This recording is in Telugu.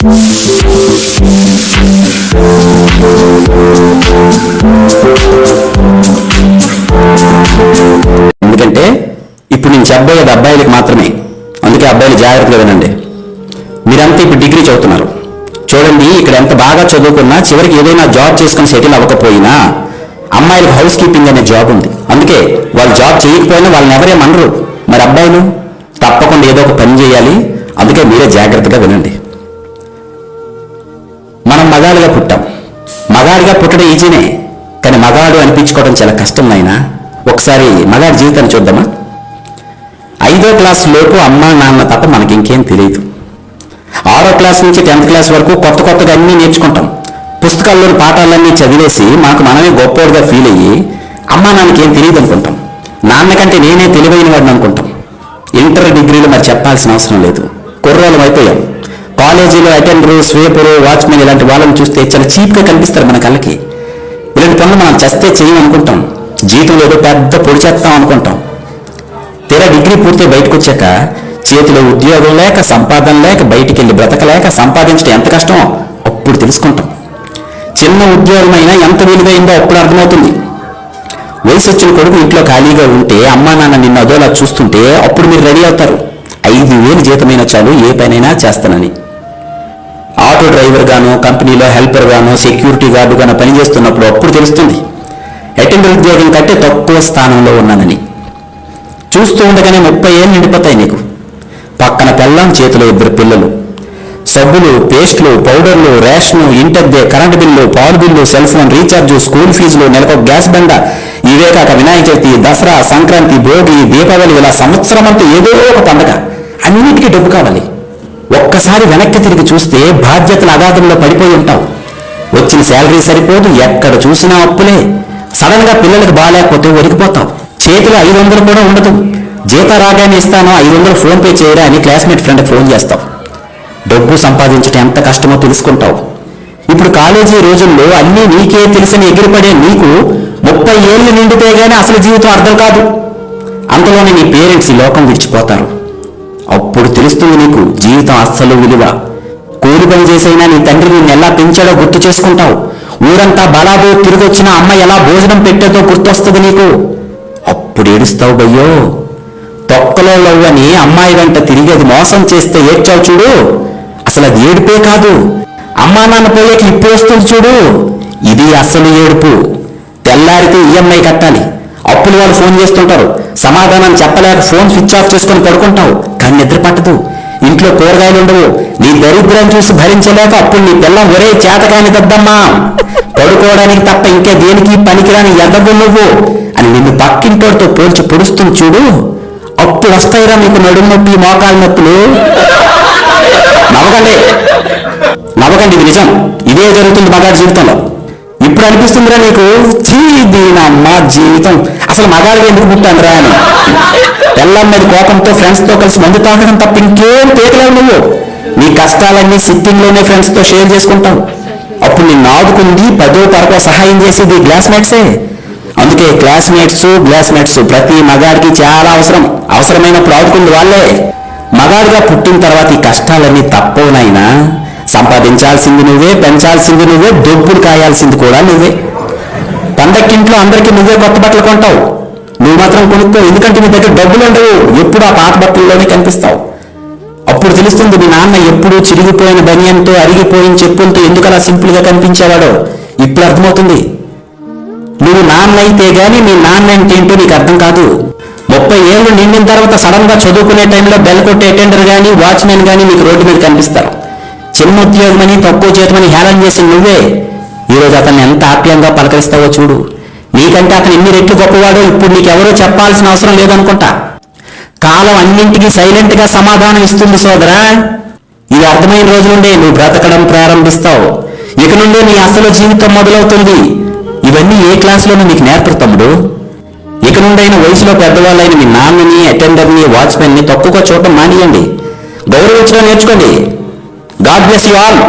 ఎందుకంటే ఇప్పుడు నేను చెప్పబోయేది అబ్బాయిలకు మాత్రమే. అందుకే అబ్బాయిలు జాగ్రత్తగా వినండి. మీరంతా ఇప్పుడు డిగ్రీ చదువుతున్నారు. చూడండి ఇక్కడ ఎంత బాగా చదువుకున్నా చివరికి ఏదైనా జాబ్ చేసుకుని సెటిల్ అవ్వకపోయినా అమ్మాయిలకు హౌస్ కీపింగ్ అనే జాబ్ ఉంది. అందుకే వాళ్ళు జాబ్ చేయకపోయినా వాళ్ళని ఎవరేమనరు మరి అబ్బాయిలు తప్పకుండా ఏదో ఒక పని చేయాలి. అందుకే మీరే జాగ్రత్తగా వినండి. మగాడుగా పుట్టాం. మగాడిగా పుట్టడం ఈజీనే కానీ మగాడు అనిపించుకోవడం చాలా కష్టం నాయనా. ఒకసారి మగాడి జీవితాన్ని చూద్దామా? ఐదో క్లాస్ లోపు అమ్మ నాన్న తప్ప మనకి ఇంకేం తెలియదు ఆరో క్లాస్ నుంచి టెన్త్ క్లాస్ వరకు కొత్త కొత్తగా అన్నీ నేర్చుకుంటాం. పుస్తకాల్లోని పాఠాలన్నీ చదివేసి మాకు మనమే గొప్పోడుగా ఫీల్ అయ్యి అమ్మా నాన్నకి ఏం తెలియదు అనుకుంటాం. నాన్న కంటే నేనే తెలివైన వాడిని అనుకుంటాం. ఇంటర్ డిగ్రీలు మరి చెప్పాల్సిన అవసరం లేదు. కుర్రోలం అయిపోయాం. కాలేజీలో అటెండరు స్వీపరు వాచ్మెన్ ఇలాంటి వాళ్ళని చూస్తే చాలా చీప్గా కనిపిస్తారు మన కళ్ళకి. ఇలాంటి పనులు మనం చేస్తే చేయం అనుకుంటాం. జీతంలో ఏదో పెద్ద పొడి చేస్తాం అనుకుంటాం. తీరా డిగ్రీ పూర్తి బయటకు వచ్చాక చేతిలో ఉద్యోగం లేక సంపాదన లేక బయటికి వెళ్ళి బ్రతకలేక సంపాదించడం ఎంత కష్టమో అప్పుడు తెలుసుకుంటాం. చిన్న ఉద్యోగమైనా ఎంత విలువైందో అప్పుడు అర్థమవుతుంది. వయసు వచ్చిన కొడుకు ఇంట్లో ఖాళీగా ఉంటే అమ్మా నాన్న నిన్న అదోలా చూస్తుంటే అప్పుడు మీరు రెడీ అవుతారు. ఐదు వేలు జీతమైన చాలు ఏ పనైనా చేస్తానని. ఆటో డ్రైవర్ గాను కంపెనీలో హెల్పర్ గాను సెక్యూరిటీ గార్డు గాను పనిచేస్తున్నప్పుడు అప్పుడు తెలుస్తుంది. అటెండర్ ఉద్యోగం కంటే తక్కువ స్థానంలో ఉన్నానని. చూస్తూ ఉండగానే ముప్పై ఏళ్ళు నిండిపోతాయి నీకు. పక్కన పెళ్ళాం చేతిలో ఇద్దరు పిల్లలు. సబ్బులు పేస్ట్లు పౌడర్లు రేషను ఇంటద్దె కరెంటు బిల్లు పాలు bill cell phone recharge school ఫీజులు నెలకు గ్యాస్ బండ ఇవే కాక వినాయక చవితి దసరా సంక్రాంతి భోగి దీపావళి ఇలా సంవత్సరం అంతా ఏదో ఒక పండగ. అన్నిటికీ డబ్బు కావాలి. ఒక్కసారి వెనక్కి తిరిగి చూస్తే బాధ్యతల అగాధంలో పడిపోయి ఉంటావు. వచ్చిన శాలరీ సరిపోదు ఎక్కడ చూసినా అప్పులే. సడన్గా పిల్లలకు బాగాలేకపోతే ఒరిగిపోతావు. చేతిలో ఐదు వందలు కూడా ఉండదు. జీతం రాగానే ఇస్తాను? ఐదు వందలు ఫోన్ పే చేయరా అని క్లాస్మేట్ ఫ్రెండ్కి ఫోన్ చేస్తావు. డబ్బు సంపాదించడం ఎంత కష్టమో తెలుసుకుంటావు. ఇప్పుడు కాలేజీ రోజుల్లో అన్నీ నీకే తెలిసిన ఎగిరిపడే నీకు ముప్పై ఏళ్ళు నిండితే గానీ అసలు జీవితం అర్థం కాదు. అంతలోనే నీ పేరెంట్స్ ఈ లోకం విడిచిపోతారు. అప్పుడు తెలుస్తుంది నీకు జీవితం అస్సలు విలువ. కూలి పని చేసైనా నీ తండ్రి నిన్ను ఎలా పెంచాడో గుర్తు చేసుకుంటావు. ఊరంతా బలాబో తిరిగి వచ్చిన అమ్మ ఎలా భోజనం పెట్టేదో గుర్తొస్తుంది నీకు. అప్పుడు ఏడుస్తావు బయ్యో తొక్కలో లవ్వని అమ్మాయి వెంట తిరిగి అది మోసం చేస్తే ఏడ్చావు చూడు. అసలు అది ఏడుపే కాదు. అమ్మా నాన్న పోయేకి ఇప్పుడు వస్తుంది చూడు. ఇది అస్సలు ఏడుపు. తెల్లారితే ఈఎంఐ కట్టాలి. అప్పులు వాళ్ళు ఫోన్ చేస్తుంటారు. సమాధానం చెప్పలేక ఫోన్ స్విచ్ ఆఫ్ చేసుకొని పడుకుంటావు. కానీ నిద్ర పట్టదు ఇంట్లో కూరగాయలు ఉండవు. నీ దరిద్రం చూసి భరించలేక అప్పుడు నీ పిల్ల ఒరే చేతకాని దద్దమ్మా పడుకోవడానికి తప్ప ఇంకా దేనికి పనికిరాని ఎదవు నువ్వు అని నిన్ను పక్కింటోడితో పోల్చి పొడుస్తుంది చూడు. అప్పుడు వస్తాయిరా నీకు నడుము నొప్పి మోకాలు నొప్పులు. నవ్వకండి. నవ్వకండి ఇది నిజం. ఇదే జరుగుతుంది మగాడి జీవితంలో. ఇప్పుడు అనిపిస్తుందిరా నీకు చీ దీనమ్మ జీవితం. అసలు మగాడికి ఎందుకు పుట్టానురా అని. పెళ్ళం మీద కోపంతో ఫ్రెండ్స్తో కలిసి మందు తాగడం తప్ప ఇంకేం తేగలేవు నువ్వు. నీ కష్టాలన్నీ సిట్టింగ్లోనే ఫ్రెండ్స్తో షేర్ చేసుకుంటావు. అప్పుడు నిన్ను ఆదుకుంది పదో తరగతి సహాయం చేసేది క్లాస్మేట్సే. అందుకే క్లాస్మేట్స్ క్లాస్మేట్స్ ప్రతి మగాడికి చాలా అవసరం. అవసరమైనప్పుడు ఆదుకుంది వాళ్ళే. మగాడిగా పుట్టిన తర్వాత ఈ కష్టాలన్నీ తప్పవునైనా సంపాదించాల్సింది నువ్వే పెంచాల్సింది నువ్వే దొబ్బులు కాయాల్సింది కూడా నువ్వే. పండక్కింట్లో అందరికీ నువ్వే కొత్త బట్టలు కొంటావు. మాత్రం కొనుక్కో. ఎందుకంటే నీ దగ్గర డబ్బులు ఉండవు. ఎప్పుడు ఆ పాత బట్టల్లోనే కనిపిస్తావు. అప్పుడు తెలుస్తుంది మీ నాన్న ఎప్పుడు చిరిగిపోయిన బనియంతో అరిగిపోయిన చెప్పులతో ఎందుకు అలా సింపుల్గా కనిపించేవాడో. ఇప్పుడు అర్థమవుతుంది. నువ్వు నాన్న అయితే గాని మీ నాన్న అంటే ఏంటో నీకు అర్థం కాదు. ముప్పై ఏళ్ళు నిండిన తర్వాత సడన్గా చదువుకునే టైంలో బెల్ కొట్టే అటెండర్ గాని వాచ్మెన్ గాని నీకు రోడ్డు మీద కనిపిస్తారు. చిన్న ఉద్యోగమని తక్కువ జీతమని హేళన చేసిన నువ్వే. ఈరోజు అతన్ని ఎంత ఆప్యంగా పలకరిస్తావో చూడు. నీకంటే అతను ఎన్ని రెట్లు గొప్పవాడో ఇప్పుడు నీకెవరో చెప్పాల్సిన అవసరం లేదనుకుంటా. కాలం అన్నింటికీ సైలెంట్గా సమాధానం ఇస్తుంది సోదరా. ఇది అర్థమైన రోజు నుండే నువ్వు బ్రతకడం ప్రారంభిస్తావు. ఇక నుండే నీ అసలు జీవితం మొదలవుతుంది. ఇవన్నీ ఏ క్లాసులోనూ నీకు నేర్పరు తమ్ముడు. ఇక నుండైన వయసులో పెద్దవాళ్ళైన మీ నాన్నని అటెండర్ని వాచ్మెన్ని తక్కువగా చూడటం మానేయండి. గౌరవించడం నేర్చుకోండి. God bless you all.